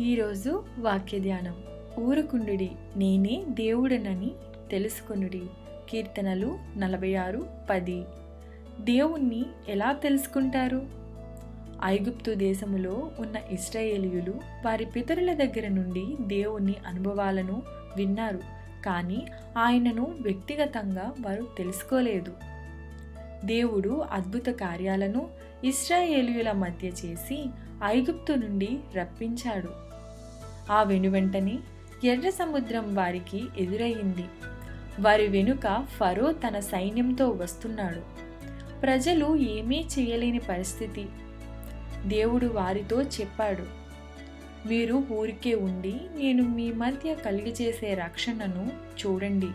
ఈరోజు వాక్య ధ్యానం ఊరుకుండుడి నేనే దేవుడనని తెలుసుకునుడి. కీర్తనలు నలభై ఆరు పది. దేవుణ్ణి ఎలా తెలుసుకుంటారు? ఐగుప్తు దేశములో ఉన్న ఇస్రాయేలీయులు వారి పితరుల దగ్గర నుండి దేవుని అనుభవాలను విన్నారు. కానీ ఆయనను వ్యక్తిగతంగా వారు తెలుసుకోలేదు. దేవుడు అద్భుత కార్యాలను ఇస్రాయేలీయుల మధ్య చేసి ఐగుప్తు నుండి రప్పించాడు. ఆ వెనువెంటనే ఎర్ర సముద్రం వారికి ఎదురయ్యింది వారి వెనుక ఫరో తన సైన్యంతో వస్తున్నాడు. ప్రజలు ఏమీ చేయలేని పరిస్థితి. దేవుడు వారితో చెప్పాడు మీరు ఊరికే ఉండి నేను మీ మధ్య కలిగజేసే రక్షణను చూడండి.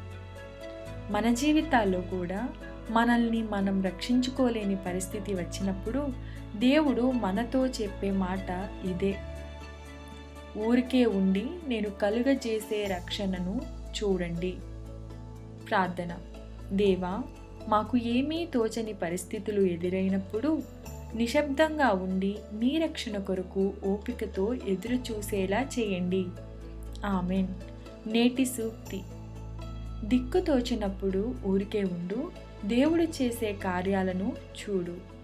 మన జీవితాల్లో కూడా మనల్ని మనం రక్షించుకోలేని పరిస్థితి వచ్చినప్పుడు దేవుడు మనతో చెప్పే మాట ఇదే. ఊరికే ఉండి నేను కలుగజేసే రక్షణను చూడండి. ప్రార్థన. దేవా మాకు ఏమీ తోచని పరిస్థితులు ఎదురైనప్పుడు నిశ్శబ్దంగా ఉండి నీ రక్షణ కొరకు ఓపికతో ఎదురు చూసేలా చేయండి. ఆమెన్. నేటి సూక్తి. దిక్కు తోచినప్పుడు ఊరికే ఉండు దేవుడు చేసే కార్యాలను చూడు.